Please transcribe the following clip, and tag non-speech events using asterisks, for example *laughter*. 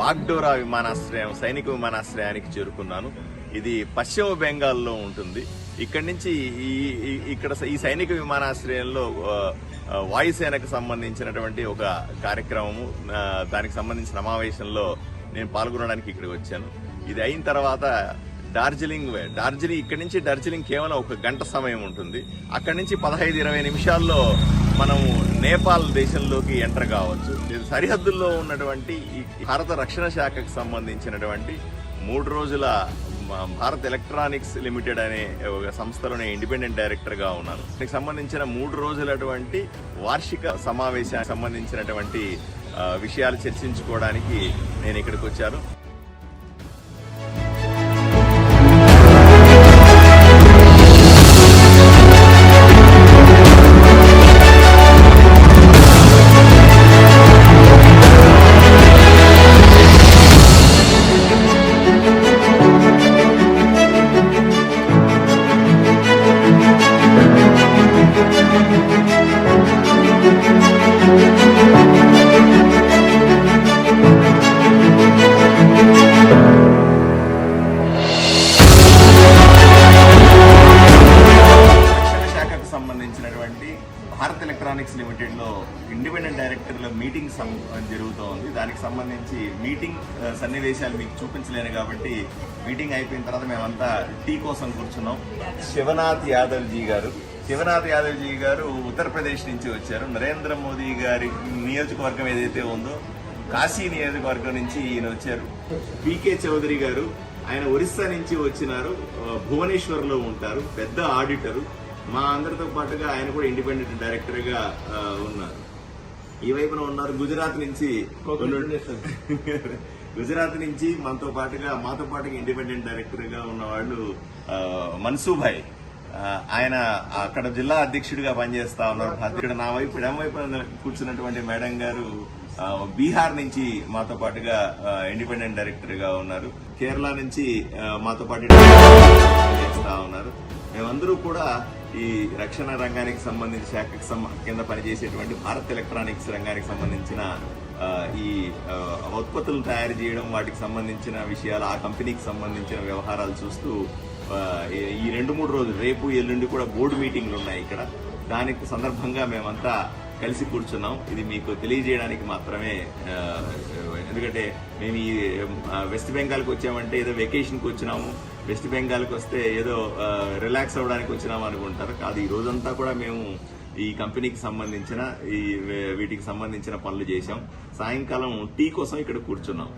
బాగ్డోరా విమానాశ్రయం సైనిక విమానాశ్రయానికి చేరుకున్నాను. ఇది పశ్చిమ బెంగాల్లో ఉంటుంది. ఇక్కడి నుంచి ఈ ఇక్కడ ఈ సైనిక విమానాశ్రయంలో వాయుసేనకు సంబంధించినటువంటి ఒక కార్యక్రమము దానికి సంబంధించిన సమావేశంలో నేను పాల్గొనడానికి ఇక్కడికి వచ్చాను. ఇది అయిన తర్వాత డార్జిలింగ్ డార్జిలింగ్ ఇక్కడి నుంచి డార్జిలింగ్ కేవలం ఒక గంట సమయం ఉంటుంది. అక్కడి నుంచి పదహైదు ఇరవై నిమిషాల్లో మనము నేపాల్ దేశంలోకి ఎంటర్ కావచ్చు. ఇది సరిహద్దుల్లో ఉన్నటువంటి ఈ భారత రక్షణ శాఖకు సంబంధించినటువంటి మూడు రోజుల భారత్ ఎలక్ట్రానిక్స్ లిమిటెడ్ అనే ఒక సంస్థలోనే ఇండిపెండెంట్ డైరెక్టర్గా ఉన్నాను. దీనికి సంబంధించిన మూడు రోజులటువంటి వార్షిక సమావేశానికి సంబంధించినటువంటి విషయాలు చర్చించుకోవడానికి నేను ఇక్కడికి వచ్చాను. సంబంధించినటువంటి భారత్ ఎలక్ట్రానిక్స్ లిమిటెడ్లో ఇండిపెండెంట్ డైరెక్టర్ల మీటింగ్ సం- జరుగుతోంది. దానికి సంబంధించి మీటింగ్ సన్నివేశాలు మీకు చూపించలేను కాబట్టి మీటింగ్ అయిపోయిన తర్వాత మేమంతా టీ కోసం కూర్చున్నాం. శివనాథ్ యాదవ్ జీ గారు. శివనాథ్ యాదవ్ జీ గారు ఉత్తరప్రదేశ్ నుంచి వచ్చారు. నరేంద్ర మోదీ గారి నియోజకవర్గం ఏదైతే ఉందో కాశీ నియోజకవర్గం నుంచి ఈయన వచ్చారు. పీకే చౌదరి గారు ఆయన ఒరిస్సా నుంచి వచ్చినారు. భువనేశ్వర్లో ఉంటారు. పెద్ద ఆడిటరు. మా అందరితో పాటుగా ఆయన కూడా ఇండిపెండెంట్ డైరెక్టర్గా ఆ, ఉన్నారు. ఈ వైపున ఉన్నారు గుజరాత్ నుంచి *laughs* గుజరాత్ నుంచి మనతో పాటుగా మాతో పాటుగా ఇండిపెండెంట్ డైరెక్టర్గా ఉన్న వాళ్ళు ఆ, మన్సూభాయ్ ఆయన అక్కడ జిల్లా అధ్యక్షుడిగా పనిచేస్తా ఉన్నారు. ఇక్కడ నా వైపు ఎడమ వైపు కూర్చున్నటువంటి మేడం గారు బీహార్ నుంచి మాతో పాటుగా ఇండిపెండెంట్ డైరెక్టర్గా ఉన్నారు. కేరళ నుంచి మాతో పాటు చేస్తా ఉన్నారు. మేమందరూ కూడా ఈ రక్షణ రంగానికి సంబంధించి శాఖకి కింద పనిచేసేటువంటి భారత్ ఎలక్ట్రానిక్స్ రంగానికి సంబంధించిన ఈ ఉత్పత్తులను తయారు చేయడం వాటికి సంబంధించిన విషయాలు ఆ కంపెనీకి సంబంధించిన వ్యవహారాలు చూస్తూ ఈ రెండు మూడు రోజులు రేపు ఎల్లుండి కూడా బోర్డు మీటింగ్లు ఉన్నాయి ఇక్కడ. దానికి సందర్భంగా మేమంతా కలిసి కూర్చున్నాం. ఇది మీకు తెలియజేయడానికి మాత్రమే ఎందుకంటే మేము ఈ వెస్ట్ బెంగాల్కి వచ్చామంటే ఏదో వెకేషన్కి వచ్చినాము. వెస్ట్ బెంగాల్కి వస్తే ఏదో రిలాక్స్ అవ్వడానికి వచ్చినాము అనుకుంటారు. కాదు ఈ రోజంతా కూడా మేము ఈ కంపెనీకి సంబంధించిన ఈ వీటికి సంబంధించిన పనులు చేశాం. సాయంకాలం టీ కోసం ఇక్కడ కూర్చున్నాం.